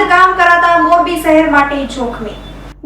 બાંધકામ કરાતા મોરબી શહેર માટે જોખમી.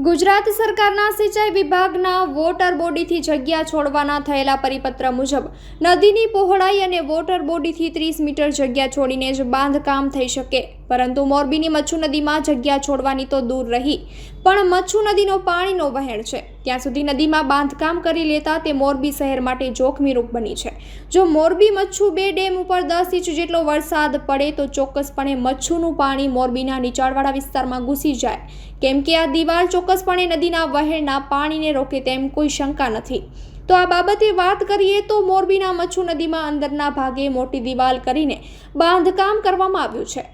ગુજરાત સરકારના સિંચાઈ વિભાગના વોટર બોડીથી જગ્યા છોડવાના થયેલા પરિપત્ર મુજબ, નદીની પહોળાઈ અને વોટર બોડીથી ત્રીસ મીટર જગ્યા છોડીને જ બાંધકામ થઈ શકે. પરંતુ મોરબીની મચ્છુ નદીમાં જગ્યા છોડવાની તો દૂર રહી, પણ મચ્છુ નદીનો પાણીનો વહેણ છે. ત્યાં સુધી નદીમાં બાંધકામ કરી લેતા તે મોરબી શહેર માટે જોખમી રૂપ બની છે. જો મોરબી મચ્છુ બે ડેમ ઉપર દસ ઇંચ જેટલો વરસાદ પડે તો ચોક્કસપણે મચ્છુનું પાણી મોરબીના નીચાણવાળા વિસ્તારમાં ઘૂસી જાય. કેમ કે આ દિવાલ ચોક્કસપણે નદીના વહેણના પાણીને રોકે તેમ કોઈ શંકા નથી. તો આ બાબતે વાત કરીએ તો મોરબીના મચ્છુ નદીમાં અંદરના ભાગે મોટી દિવાલ કરીને બાંધકામ કરવામાં આવ્યું છે.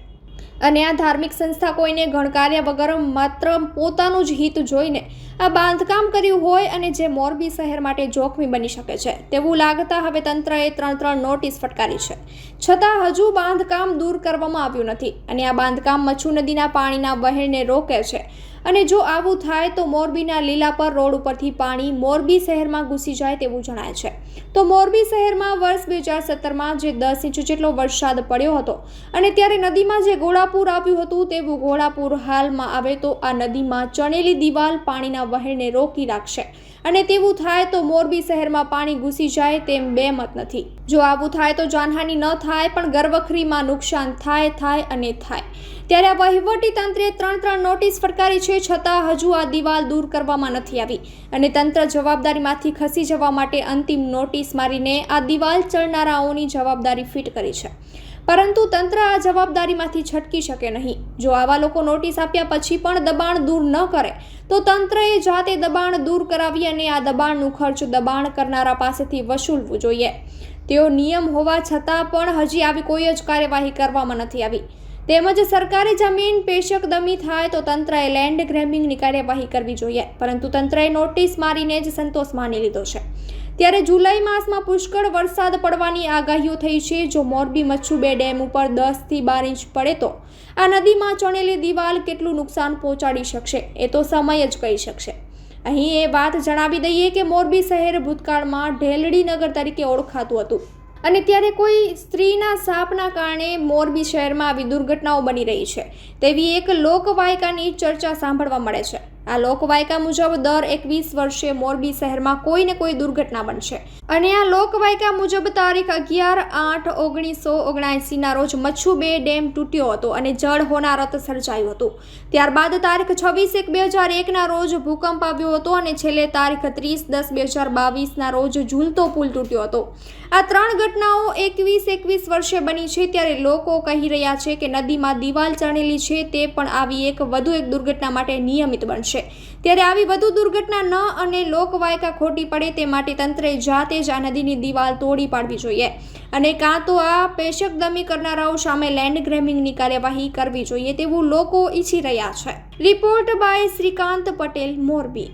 અને આ ધાર્મિક સંસ્થા કોઈને ગણકાર્યા વગર માત્ર પોતાનું જ હિત જોઈને આ બાંધકામ કર્યું હોય અને જે મોરબી શહેર માટે જોખમી બની શકે છે. તેવું લાગતા હવે તંત્રએ ત્રણ ત્રણ નોટિસ ફટકારી છે. છતાં હજુ બાંધકામ દૂર કરવામાં આવ્યું નથી અને આ બાંધકામ મચ્છુ નદીના પાણીના વહેણને રોકે છે. અને જો આવું થાય તો મોરબીના લીલા પર રોડ ઉપરથી પાણી મોરબી શહેરમાં ઘૂસી જાય તેવું જણાય છે. તો મોરબી શહેરમાં વર્ષ બે હજાર સત્તરમાં જે દસ ઇંચ જેટલો વરસાદ પડ્યો હતો અને ત્યારે નદીમાં જે ઘોડાપૂર આવ્યું હતું તેવું ઘોડાપૂર હાલમાં આવે તો આ નદીમાં ચણેલી દિવાલ પાણીના વહેણને રોકી રાખશે. અને તેવું થાય તો મોરબી શહેરમાં પાણી ઘૂસી જાય તેમ બે મત નથી. જો આવું થાય તો જાનહાની ન થાય પણ ગરવખરીમાં નુકસાન થાય થાય અને થાય. ત્યારે આ વહીવટી તંત્રે ત્રણ ત્રણ નોટિસ ફટકારી છે છતાં હજુ આ દિવાલ દૂર કરવામાં નથી આવી. અને તંત્ર જવાબદારીમાંથી ખસી જવા માટે અંતિમ નોટિસ મારીને આ દિવાલ ચડનારાઓની જવાબદારી ફિટ કરી છે. પરંતુ તંત્ર આ જવાબદારીમાંથી છટકી શકે નહીં. જો આવા લોકો નોટિસ આપ્યા પછી પણ દબાણ દૂર ન કરે, તો તંત્રએ જાતે દબાણ દૂર કરાવી અને આ દબાણનું ખર્ચ દબાણ કરનારા પાસેથી વસૂલવું જોઈએ. તેઓ નિયમ હોવા છતાં પણ હજી આવી કોઈ જ કાર્યવાહી કરવામાં નથી આવી. તેમજ સરકારી જમીન પેશક દમી થાય તો તંત્રએ લેન્ડ ગ્રેબિંગની કાર્યવાહી કરવી જોઈએ. પરંતુ તંત્રએ નોટિસ મારીને જ સંતોષ માની લીધો છે. ત્યારે જુલાઈ માસમાં પુષ્કળ વરસાદ પડવાની આગાહીઓ થઈ છે. જો મોરબી મચ્છુ બે ડેમ ઉપર દસથી બાર ઇંચ પડે તો આ નદીમાં ચણેલી દિવાલ કેટલું નુકસાન પહોંચાડી શકશે એ તો સમય જ કહી શકશે. અહીં એ વાત જણાવી દઈએ કે મોરબી શહેર ભૂતકાળમાં ઢેલડી નગર તરીકે ઓળખાતું હતું. અને ત્યારે કોઈ સ્ત્રીના સાપના કારણે મોરબી શહેરમાં આવી દુર્ઘટનાઓ બની રહી છે. તેવી એક લોકવાયકાની ચર્ચા સાંભળવા મળે છે. આ લોકવાયકા મુજબ દર એકવીસ વર્ષે મોરબી શહેરમાં કોઈ ને કોઈ દુર્ઘટના બનશે. અને આ લોકવાયકા મુજબ તારીખ અગિયાર આઠ ઓગણીસો ઓગણએંસીના રોજ મચ્છુ બે ડેમ તૂટ્યો હતો અને જળ હોનારત સર્જાયું હતું. ત્યારબાદ તારીખ છવ્વીસ એક બે હજાર એકના રોજ ભૂકંપ આવ્યો હતો અને છેલ્લે તારીખ ત્રીસ દસ બે હજાર બાવીસના રોજ ઝૂલતો પુલ તૂટ્યો હતો. આ ત્રણ ઘટનાઓ એકવીસ એકવીસ વર્ષે બની છે ત્યારે લોકો કહી રહ્યા છે કે નદીમાં દિવાલ ચણેલી છે તે પણ આવી એક વધુ એક દુર્ઘટના માટે નિયમિત બનશે. ત્યારે આવી વધુ દુર્ઘટના ન અને લોકવાયકા ખોટી પડે તે માટે તંત્રએ જાતે જ આ નદીની દિવાલ તોડી પાડવી જોઈએ. અને કાં તો આ પેશકદમી કરનારાઓ સામે લેન્ડ ગ્રેમિંગની કાર્યવાહી કરવી જોઈએ તેવું લોકો ઈચ્છી રહ્યા છે. Report by Shrikant Patel, Morbi.